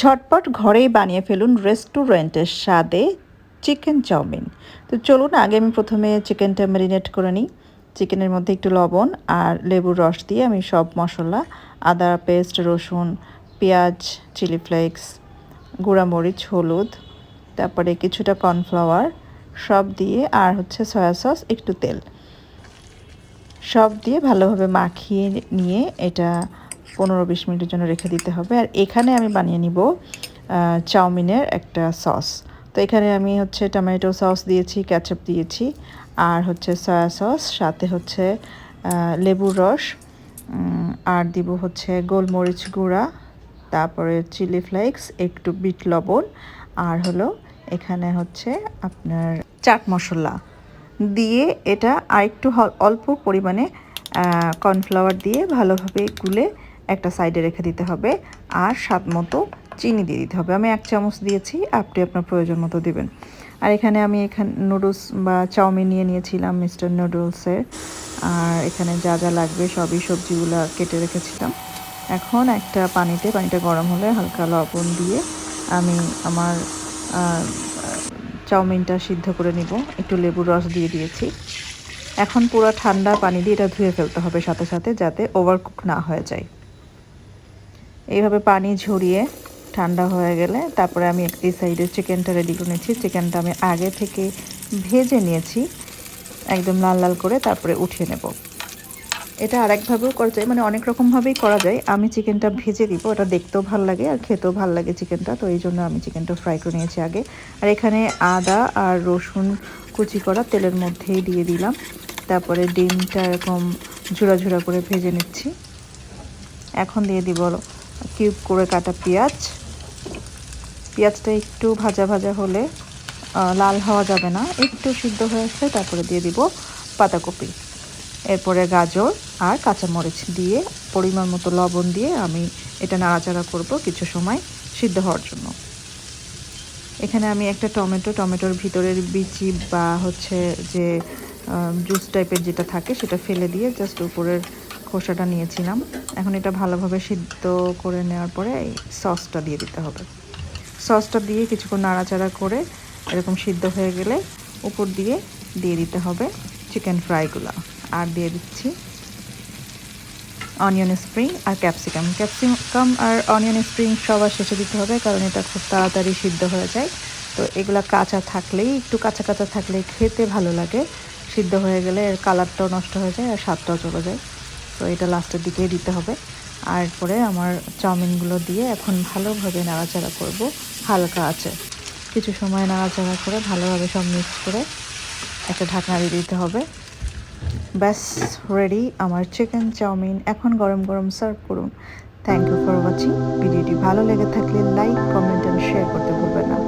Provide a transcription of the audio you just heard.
ঝটপট ঘরেই বানিয়ে ফেলুন রেস্টুরেন্টের স্বাদে চিকেন চাউমিন। তো চলুন, আগে আমি প্রথমে চিকেনটা ম্যারিনেট করে নিই। চিকেনের মধ্যে একটু লবণ আর লেবুর রস দিয়ে আমি সব মশলা, আদা, পেস্ট, রসুন, পেঁয়াজ, চিলি ফ্লেক্স, গুঁড়ামরিচ, হলুদ, তারপরে কিছুটা কর্নফ্লাওয়ার, সব দিয়ে আর হচ্ছে সয়া সস, একটু তেল। সব দিয়ে ভালোভাবে মাখিয়ে নিয়ে এটা পনেরো বিশ মিনিটের জন্য রেখে দিতে হবে। আর এখানে আমি বানিয়ে নিব চাউমিনের একটা সস। তো এখানে আমি হচ্ছে টমেটো সস দিয়েছি ক্যাচআপ দিয়েছি, আর হচ্ছে সয়া সস, সাথে হচ্ছে লেবুর রস আর দিব হচ্ছে গোলমরিচ গুঁড়া, তারপরে চিলি ফ্লেক্স, একটু বিট লবণ, আর হলো এখানে হচ্ছে আপনার চাট মশলা। দিয়ে এটা আরেকটু অল্প পরিমাণে কর্নফ্লাওয়ার দিয়ে ভালোভাবে গুলে একটা সাইডে রেখে দিতে হবে আর স্বাদ মতো চিনি দিয়ে দিতে হবে। আমি এক চামচ দিয়েছি, আপনি আপনার প্রয়োজন মতো দেবেন। আর এখানে আমি এখানে নুডলস বা চাউমিন নিয়ে নিয়েছিলাম মিস্টার নুডলসের। আর এখানে যা যা লাগবে সবই সবজিগুলো কেটে রেখেছিলাম। এখন একটা পানিতে, পানিটা গরম হলে হালকা লবণ দিয়ে আমি আমার চাউমিনটা সিদ্ধ করে নিব। একটু লেবুর রস দিয়ে দিয়েছি। এখন পুরো ঠান্ডা পানি দিয়ে এটা ধুয়ে ফেলতে হবে সাথে সাথে যাতে ওভারকুক না হয়ে যায়। এইভাবে পানি ঝরিয়ে ঠান্ডা হয়ে গেলে তারপরে আমি একটি সাইডে চিকেনটা রেডি করে নিয়েছি। চিকেনটা আমি আগে থেকে ভেজে নিয়েছি, একদম লাল লাল করে তারপরে উঠিয়ে নেব। এটা আরেকভাবেও করা যায় মানে অনেক রকমভাবেই করা যায়। আমি চিকেনটা ভেজে দিব ওটা দেখতেও ভালো লাগে আর খেতেও ভালো লাগে চিকেনটা, তো এই জন্য আমি চিকেনটা ফ্রাই করে নিয়েছি আগে। আর এখানে আদা আর রসুন কুচি করা তেলের মধ্যেই দিয়ে দিলাম। তারপরে ডিমটা এরকম ঝুড়া ঝুড়া করে ভেজে নিচ্ছি। এখন দিয়ে দিব কিউব করে কাটা পেঁয়াজ। পেঁয়াজটা একটু ভাজা ভাজা হলে লাল হওয়া যাবে না। একটু সিদ্ধ হয়ে আসলে তারপরে দিয়ে দিব পাতাকপি। এরপরে গাজর আর কাঁচামরিচ দিয়ে পরিমাণ মতো লবণ দিয়ে আমি এটা নাড়াচাড়া করব কিছু সময় সিদ্ধ হওয়ার জন্য। এখানে আমি একটা টমেটো, টমেটোর ভিতরের বিচি বা হচ্ছে যে জুস টাইপের যেটা থাকে সেটা ফেলে দিয়ে জাস্ট উপরের খোসাটা নিয়েছিলাম। এখন এটা ভালোভাবে সিদ্ধ করে নেওয়ার পরে এই সসটা দিয়ে দিতে হবে। সসটা দিয়ে কিছুক্ষণ নাড়াচাড়া করে এরকম সিদ্ধ হয়ে গেলে উপর দিয়ে দিয়ে দিতে হবে চিকেন ফ্রাইগুলো। আর দিয়ে দিচ্ছি অনিয়ন স্প্রিং আর ক্যাপসিকাম। ক্যাপসিকাম আর অনিয়ন স্প্রিং সবার শেষে দিতে হবে কারণ এটা খুব তাড়াতাড়ি সিদ্ধ হয়ে যায়। তো এগুলো কাঁচা থাকলেই, একটু কাঁচা কাঁচা থাকলে খেতে ভালো লাগে। সিদ্ধ হয়ে গেলে এর কালারটাও নষ্ট হয়ে যায় আর স্বাদটাও চলে যায়। তো এটা লাস্টের দিকে দিতে হবে। আর পরে আমার চাউমিনগুলো দিয়ে এখন ভালোভাবে নাড়াচাড়া করব। হালকা আছে। কিছু সময় নাড়াচাড়া করে ভালোভাবে সব মিক্স করে একটা ঢাকনা দিয়ে দিতে হবে। ব্যাস রেডি আমার চিকেন চাউমিন এখন গরম গরম সার্ভ করুন। থ্যাংক ইউ ফর ওয়াচিং ভিডিওটি ভালো লেগে থাকলে লাইক কমেন্ট অ্যান্ড শেয়ার করতে ভুলবেন না।